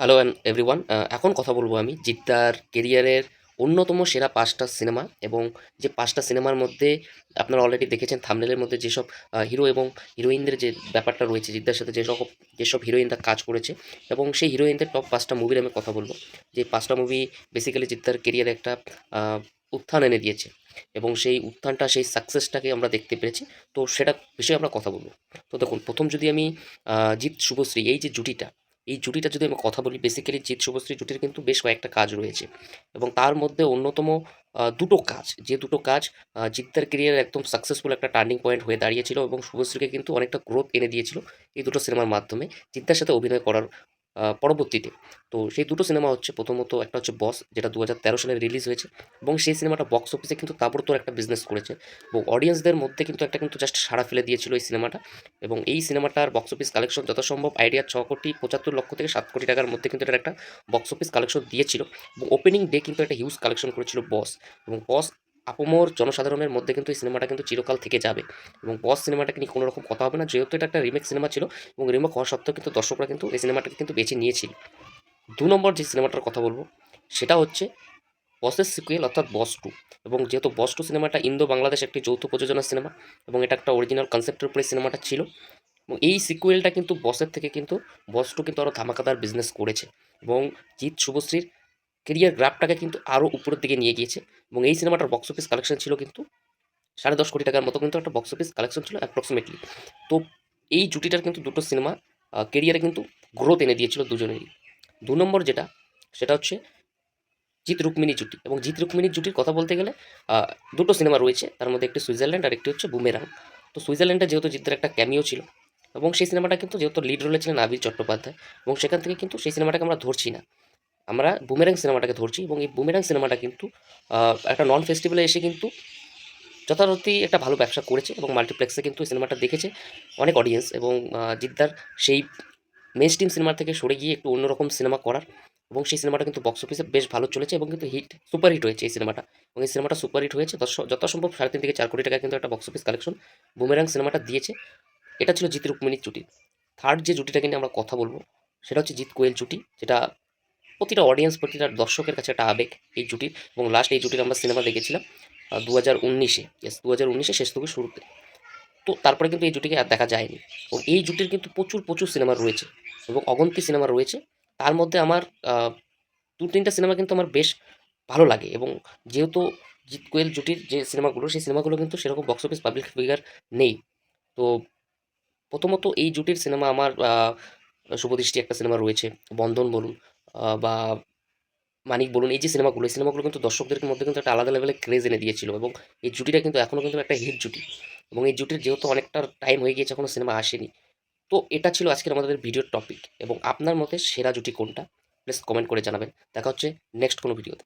Hello everyone এখন কথা বলব আমি জিদ্দার কেরিয়ারের অন্যতম সেরা পাঁচটা সিনেমা এবং যে পাঁচটা সিনেমার মধ্যে আপনারা অলরেডি দেখেছেন থামনেলের মধ্যে যেসব হিরো এবং হিরোইনদের যে ব্যাপারটা রয়েছে, জিদ্দার সাথে যেসব যেসব হিরোইনরা কাজ করেছে এবং সেই হিরোইনদের টপ পাঁচটা মুভির আমি কথা বলব। যে পাঁচটা মুভি বেসিক্যালি জিদ্দার কেরিয়ারে একটা উত্থান এনে দিয়েছে এবং সেই উত্থানটা, সেই সাকসেসটাকে আমরা দেখতে পেরেছি। তো সেটা বিষয়ে আমরা কথা বলব। তো দেখুন, প্রথম যদি আমি জিৎ শুভশ্রী, এই যে জুটিটা এই জুটিটা যদি আমি কথা বলি বেসিক্যালি জিৎ শুভশ্রী জুটির কিন্তু বেশ কয়েকটা কাজ রয়েছে। এবং তার মধ্যে অন্যতম দুটো কাজ, যে দুটো কাজ জিতদার কেরিয়ার একদম সাকসেসফুল একটা টার্নিং পয়েন্ট হয়ে দাঁড়িয়েছিল এবং শুভশ্রীকে কিন্তু অনেকটা গ্রোথ এনে দিয়েছিল এই দুটো সিনেমার মাধ্যমে। জিদ্দার সাথে অভিনয় করার পরবর্তীতে। তো সেই দুটো সিনেমা হচ্ছে প্রথমত একটা হচ্ছে বস, যেটা দু হাজার তেরো সালে রিলিজ হয়েছে এবং সেই সিনেমাটা বক্স অফিসে কিন্তু তাবড়তোর একটা বিজনেস করেছে। এবং অডিয়েন্সদের মধ্যে কিন্তু একটা কিন্তু জাস্ট সাড়া ফেলে দিয়েছিল এই সিনেমাটা। এবং এই সিনেমাটার বক্স অফিস কালেকশন যথাসম্ভব আইডিয়া ছ কোটি পঁচাত্তর লক্ষ থেকে সাত কোটি টাকার মধ্যে কিন্তু এটার একটা বক্স অফিস কালেকশন দিয়েছিল। এবং ওপেনিং ডে কিন্তু একটা হিউজ কালেকশন করেছিল বস। এবং বস আপমর জনসাধারণের মধ্যে কিন্তু এই সিনেমাটা কিন্তু চিরকাল থেকে যাবে। এবং বস সিনেমাটাকে নিয়ে কোনো রকম কথা হবে না, যেহেতু এটা একটা রিমেক সিনেমা ছিল এবং রিমেক হওয়া সত্ত্বেও কিন্তু দর্শকরা কিন্তু এই সিনেমাটাকে কিন্তু বেছে নিয়েছিল। দু নম্বর যে সিনেমাটার কথা বলব, সেটা হচ্ছে বসের সিকুয়েল অর্থাৎ বস টু এবং যেহেতু বস টু সিনেমাটা ইন্দো বাংলাদেশ একটি যৌথ প্রযোজনার সিনেমা এবং এটা একটা অরিজিনাল কনসেপ্টের উপরে সিনেমাটা ছিল, এবং এই সিকুয়েলটা কিন্তু বসের থেকে কিন্তু বস টু কিন্তু আরও ধামাকাদার বিজনেস করেছে। এবং জিৎ শুভশ্রীর কেরিয়ার গ্রাফটাকে কিন্তু আরও উপরের দিকে নিয়ে গিয়েছে এবং এই সিনেমাটার বক্স অফিস কালেকশন ছিল কিন্তু সাড়ে দশ কোটি টাকার মতো কিন্তু একটা বক্স অফিস কালেকশন ছিল অ্যাপ্রক্সিমেটলি তো এই জুটিটার কিন্তু দুটো সিনেমা কেরিয়ারে কিন্তু গ্রোথ এনে দিয়েছিল দুজনেরই। দু নম্বর যেটা, সেটা হচ্ছে জিৎ রুক্মিণী জুটি এবং জিৎ রুক্মিণীর জুটির কথা বলতে গেলে দুটো সিনেমা রয়েছে, তার মধ্যে একটি সুইজারল্যান্ড আর একটি হচ্ছে বুমেরাং। তো সুইজারল্যান্ডে যেহেতু জিতের একটা ক্যামিও ছিল এবং সেই সিনেমাটা কিন্তু যেহেতু লিড রোলে ছিলেন আবির চট্টোপাধ্যায় এবং সেখান থেকে কিন্তু সেই সিনেমাটাকে আমরা ধরছি না। আমরা বুমেরাং সিনেমাটাকে ধরছি এবং এই বুমেরাং সিনেমাটা কিন্তু একটা নন ফেস্টিভ্যালে এসে কিন্তু যথারীতি একটা ভালো ব্যবসা করেছে এবং মাল্টিপ্লেক্সে কিন্তু এই সিনেমাটা দেখেছে অনেক অডিয়েন্স এবং জিদ্দার সেই মেন স্ট্রিম সিনেমা থেকে সরে গিয়ে একটু অন্যরকম সিনেমা করার এবং সেই সিনেমাটা কিন্তু বক্স অফিসে বেশ ভালো চলেছে এবং কিন্তু হিট সুপার হিট হয়েছে এই সিনেমাটা এবং এই সিনেমাটা সুপার হিট হয়েছে। দশ- যথাসম্ভব সাড়ে তিন থেকে চার কোটি টাকা কিন্তু একটা বক্স অফিস কালেকশন বুমেরাং সিনেমাটা দিয়েছে। এটা ছিল জিৎ রুক্মিণীর জুটি থার্ড যে জুটিটাকে নিয়ে আমরা কথা বলব, সেটা হচ্ছে জিৎ কোয়েল জুটি যেটা প্রতিটা অডিয়েন্স প্রতিটা দর্শকের কাছে একটা আবেগ, এই জুটির এবং লাস্ট এই জুটির আমরা সিনেমা দেখেছিলাম দু হাজার উনিশে। ইয়েস দু হাজার উনিশে শেষ থেকে শুরুতে। তো তারপরে কিন্তু এই জুটিকে আর দেখা যায়নি। এবং এই জুটির কিন্তু প্রচুর প্রচুর সিনেমা রয়েছে। এবং অগন্তি সিনেমা রয়েছে। তার মধ্যে আমার দু তিনটা সিনেমা কিন্তু আমার বেশ ভালো লাগে। এবং যেহেতু জিৎ কোয়েল জুটির যে সিনেমাগুলো সেই সিনেমাগুলো কিন্তু সেরকম বক্স অফিস পাবলিক ফিগার নেই। তো প্রথমত এই জুটির সিনেমা আমার শুভদৃষ্টি একটা সিনেমা রয়েছে। বন্ধন বলুন। বা মানিক বলুন, এই যে সিনেমাগুলো, এই সিনেমাগুলো কিন্তু দর্শকদের মধ্যে কিন্তু একটা আলাদা লেভেলে ক্রেজ এনে দিয়েছিল এবং এই জুটিটা কিন্তু এখনও কিন্তু একটা হিট জুটি এবং এই জুটির যেহেতু অনেকটা টাইম হয়ে গিয়েছে এখনও সিনেমা আসেনি। তো এটা ছিল আজকের আমাদের ভিডিওর টপিক এবং আপনার মতে সেরা জুটি কোনটা? প্লিজ কমেন্ট করে জানাবেন। দেখা হচ্ছে নেক্সট কোনো ভিডিওতে